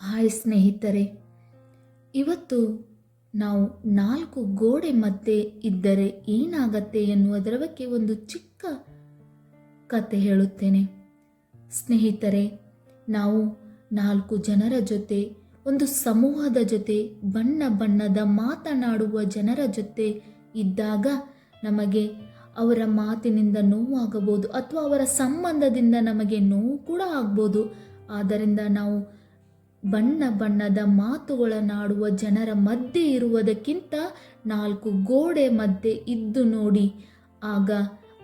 Hi ಸ್ನೇಹಿತರೆ, ಇವತ್ತು ನಾವು ನಾಲ್ಕು ಗೋಡೆ ಮಧ್ಯೆ ಇದ್ದರೆ ಏನಾಗತ್ತೆ ಎನ್ನುವುದರ ಬಗ್ಗೆ ಒಂದು ಚಿಕ್ಕ ಕತೆ ಹೇಳುತ್ತೇನೆ. ಸ್ನೇಹಿತರೆ, ನಾವು ನಾಲ್ಕು ಜನರ ಜೊತೆ, ಒಂದು ಸಮೂಹದ ಜೊತೆ, ಬಣ್ಣ ಬಣ್ಣದ ಮಾತನಾಡುವ ಜನರ ಜೊತೆ ಇದ್ದಾಗ ನಮಗೆ ಅವರ ಮಾತಿನಿಂದ ನೋವಾಗಬಹುದು ಅಥವಾ ಅವರ ಸಂಬಂಧದಿಂದ ನಮಗೆ ನೋವು ಕೂಡ ಆಗ್ಬೋದು ಆದ್ದರಿಂದ ನಾವು ಬಣ್ಣ ಬಣ್ಣದ ಮಾತುಗಳನ್ನಾಡುವ ಜನರ ಮಧ್ಯೆ ಇರುವುದಕ್ಕಿಂತ ನಾಲ್ಕು ಗೋಡೆ ಮಧ್ಯೆ ಇದ್ದು ನೋಡಿ. ಆಗ,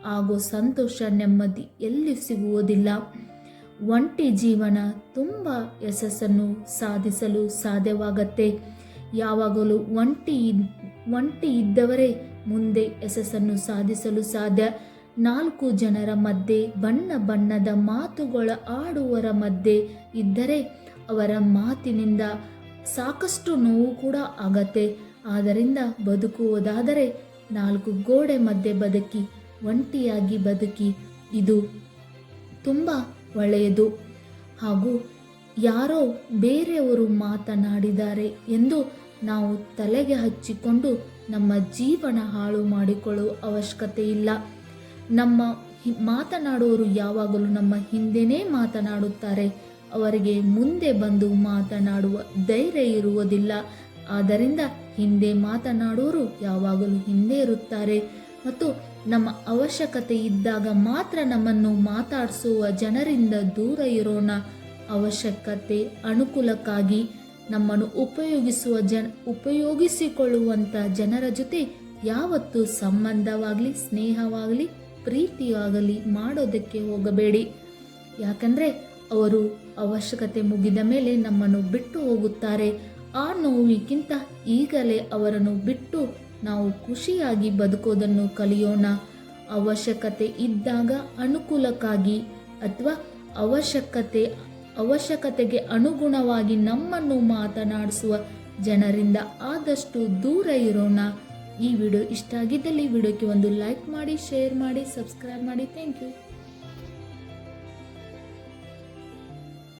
ಆಗೋ ಸಂತೋಷ ನೆಮ್ಮದಿ ಎಲ್ಲಿ ಸಿಗುವುದಿಲ್ಲ. ಒಂಟಿ ಜೀವನ ತುಂಬ ಯಶಸ್ಸನ್ನು ಸಾಧಿಸಲು ಸಾಧ್ಯವಾಗತ್ತೆ. ಯಾವಾಗಲೂ ಒಂಟಿ ಒಂಟಿ ಇದ್ದವರೇ ಮುಂದೆ ಯಶಸ್ಸನ್ನು ಸಾಧಿಸಲು ಸಾಧ್ಯ. ನಾಲ್ಕು ಜನರ ಮಧ್ಯೆ ಬಣ್ಣ ಬಣ್ಣದ ಮಾತುಗಳ ಆಡುವರ ಮಧ್ಯೆ ಇದ್ದರೆ ಅವರ ಮಾತಿನಿಂದ ಸಾಕಷ್ಟು ನೋವು ಕೂಡ ಆಗತ್ತೆ. ಆದ್ದರಿಂದ ಬದುಕುವುದಾದರೆ ನಾಲ್ಕು ಗೋಡೆ ಮಧ್ಯೆ ಬದುಕಿ, ಒಂಟಿಯಾಗಿ ಬದುಕಿ, ಇದು ತುಂಬ ಒಳ್ಳೆಯದು. ಹಾಗೂ ಯಾರೋ ಬೇರೆಯವರು ಮಾತನಾಡಿದ್ದಾರೆ ಎಂದು ನಾವು ತಲೆಗೆ ಹಚ್ಚಿಕೊಂಡು ನಮ್ಮ ಜೀವನ ಹಾಳು ಮಾಡಿಕೊಳ್ಳುವ ಅವಶ್ಯಕತೆ ಇಲ್ಲ. ನಮ್ಮ ಮಾತನಾಡುವವರು ಯಾವಾಗಲೂ ನಮ್ಮ ಹಿಂದೆನೇ ಮಾತನಾಡುತ್ತಾರೆ. ಅವರಿಗೆ ಮುಂದೆ ಬಂದು ಮಾತನಾಡುವ ಧೈರ್ಯ ಇರುವುದಿಲ್ಲ. ಆದ್ದರಿಂದ ಹಿಂದೆ ಮಾತನಾಡೋರು ಯಾವಾಗಲೂ ಹಿಂದೆ ಇರುತ್ತಾರೆ. ಮತ್ತು ನಮ್ಮ ಅವಶ್ಯಕತೆ ಇದ್ದಾಗ ಮಾತ್ರ ನಮ್ಮನ್ನು ಮಾತಾಡಿಸುವ ಜನರಿಂದ ದೂರ ಇರೋಣ. ಅವಶ್ಯಕತೆ ಅನುಕೂಲಕ್ಕಾಗಿ ನಮ್ಮನ್ನು ಉಪಯೋಗಿಸುವ ಜನ ಉಪಯೋಗಿಸಿಕೊಳ್ಳುವಂಥ ಜನರ ಜೊತೆ ಯಾವತ್ತೂ ಸಂಬಂಧವಾಗಲಿ, ಸ್ನೇಹವಾಗಲಿ, ಪ್ರೀತಿಯಾಗಲಿ ಮಾಡೋದಕ್ಕೆ ಹೋಗಬೇಡಿ. ಯಾಕಂದರೆ ಅವರು ಅವಶ್ಯಕತೆ ಮುಗಿದ ಮೇಲೆ ನಮ್ಮನ್ನು ಬಿಟ್ಟು ಹೋಗುತ್ತಾರೆ. ಆ ನೋವಿಗಿಂತ ಈಗಲೇ ಅವರನ್ನು ಬಿಟ್ಟು ನಾವು ಖುಷಿಯಾಗಿ ಬದುಕೋದನ್ನು ಕಲಿಯೋಣ. ಅವಶ್ಯಕತೆ ಇದ್ದಾಗ ಅನುಕೂಲಕ್ಕಾಗಿ ಅಥವಾ ಅವಶ್ಯಕತೆ, ಅವಶ್ಯಕತೆಗೆ ಅನುಗುಣವಾಗಿ ನಮ್ಮನ್ನು ಮಾತನಾಡಿಸುವ ಜನರಿಂದ ಆದಷ್ಟು ದೂರ ಇರೋಣ. ಈ ವಿಡಿಯೋ ಇಷ್ಟ ಆಗಿದ್ದಲ್ಲಿ ವಿಡಿಯೋಕ್ಕೆ ಒಂದು ಲೈಕ್ ಮಾಡಿ, ಶೇರ್ ಮಾಡಿ, ಸಬ್ಸ್ಕ್ರೈಬ್ ಮಾಡಿ. Thank you.